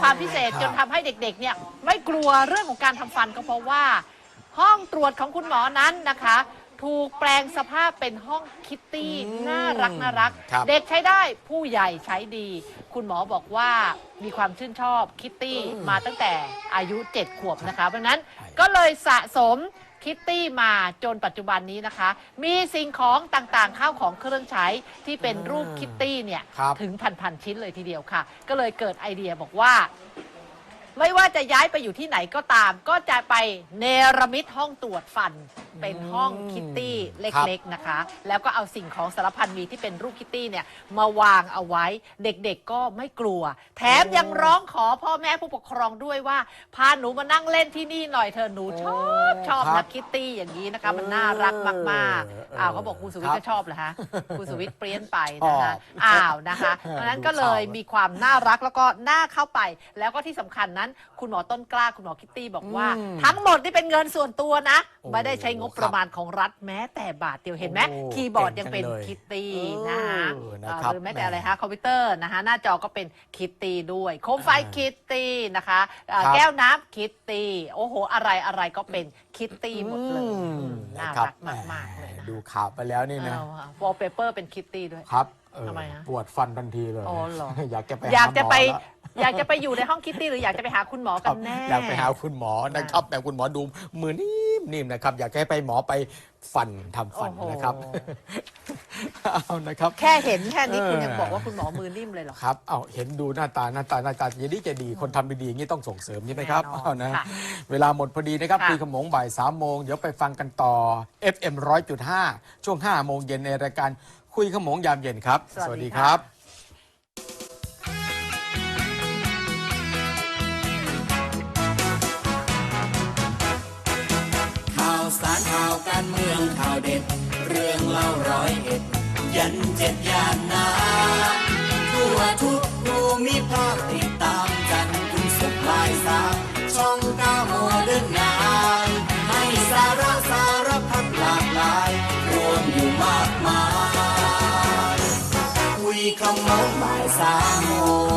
ความพิเศษครับจนทำให้เด็กๆเนี่ยไม่กลัวเรื่องของการทำฟันก็เพราะว่า ห้องตรวจของคุณหมอนั้นนะคะ ถูกแปลงสภาพเป็นห้องคิตตี้อืมน่ารักน่ารัก ครับเด็กใช้ได้ผู้ใหญ่ใช้ดี คุณหมอบอกว่ามีความชื่นชอบคิตตี้อืมมาตั้งแต่อายุ 7 ขวบนะคะ เพราะฉะนั้นใช่ก็เลยสะสม คิตตี้มาจนปัจจุบันนี้นะคะ มีสิ่งของต่างๆ ข้าวของเครื่องใช้ที่เป็นรูปคิตตี้เนี่ย ครับ ถึงพันๆชิ้นเลยทีเดียวค่ะ ก็เลยเกิดไอเดียบอกว่า ไม่ว่าจะย้ายไปอยู่ที่ไหนก็ตาม ก็จะไปเนรมิตห้องตรวจฟัน เป็นห้องคิตตี้เล็กๆนะคะ แล้วก็เอาสิ่งของสารพันมีที่เป็นรูปคิตตี้เนี่ยมาวางเอาไว้ เด็กๆก็ไม่กลัว แถมยังร้องขอพ่อแม่ผู้ปกครองด้วยว่า พาหนูมานั่งเล่นที่นี่หน่อยเธอะหนูชอบชอบครันะบคิตตี้อย่างนี้นะคะ มันน่ารักมากเออๆอ้าวเขาบอกคุณสุวิทย์ครับก็ชอบเหรอฮะคุณสุวิทย์เปลี่ยนไปชนะอบคะอ้าวนะคะ เพราะฉะนั้นก็เลยดูข่าวมีความน่ารักแล้วก็น่าเข้าไปแล้วก็ที่สำคัญนั้น คุณหมอต้นกล้าคุณหมอคิตตี้บอกว่า อืมทั้งหมดนี่เป็นเงินส่วนตัวนะ โอ้ไม่ได้ใช้งบประมาณของรัฐแม้แต่บาทเดียวเห็นไหมโอ้คีย์บอร์ดยังเป็นเก่งจังเลยคิตตี้เออนะคะนะครับหรือแม้แต่อะไรคะคอมพิวเตอร์นะคะหน้าจอก็เป็นคิตตี้ด้วยโคมไฟอ่าคิตตี้นะคะอ่าครับ แก้วน้ำคิตตี้โอ้โห อะไรอะไรก็เป็นคิตตี้หมดเลยอืมอืมน่าะคบรักมากๆเลยนะดูข่าวไปแล้วนี่นะวอลเปเปอร์เป็นคิตตี้ด้วย ครับ เออทำไมฮะ ปวดฟันทันทีเลยอ๋อเหรอ อยากจะไปอยากจะไปหาหมอแล้ว อยากจะไปอยู่ในห้องคิตตี้หรืออยากจะไปหาคุณหมอคกัรันบแน่ อยากไปหาคุณหมอนะครับแต่คุณหมอดูมือนิ่มนิ่มนะครับ อยากให้ไปหมอไปฟันทำฟันโอ้โห นะครับ เอานะครับ แค่เห็นแค่นี้เออคุณยังบอกว่าคุณหมอมือนิ่มเลยเหรอ ครับเอาเห็นดูหน้าตาหน้าตาหน้าตาจะดีจะดีคนทำดีๆอย่างนี้ต้องส่งเสริมใช่ไหมครับแน่นอนเอานะค่ะเวลาหมดพอดีนะครับค่ะคุยขโมงบ่ายสามโมงเดี๋ยวไปฟังกันต่อ FM 100.5 ช่วง5โมงเย็นในรายการ คุยขโมงยามเย็นครับ สวัสดีค่ะข่าวสารข่าวการเมืองข่าวเด็ด เรื่องเล่าร้อยเอ็ด ยันเจ็ดยามนาทั่วทุกภูมิภาคติดตาม không muốn bài xa mồ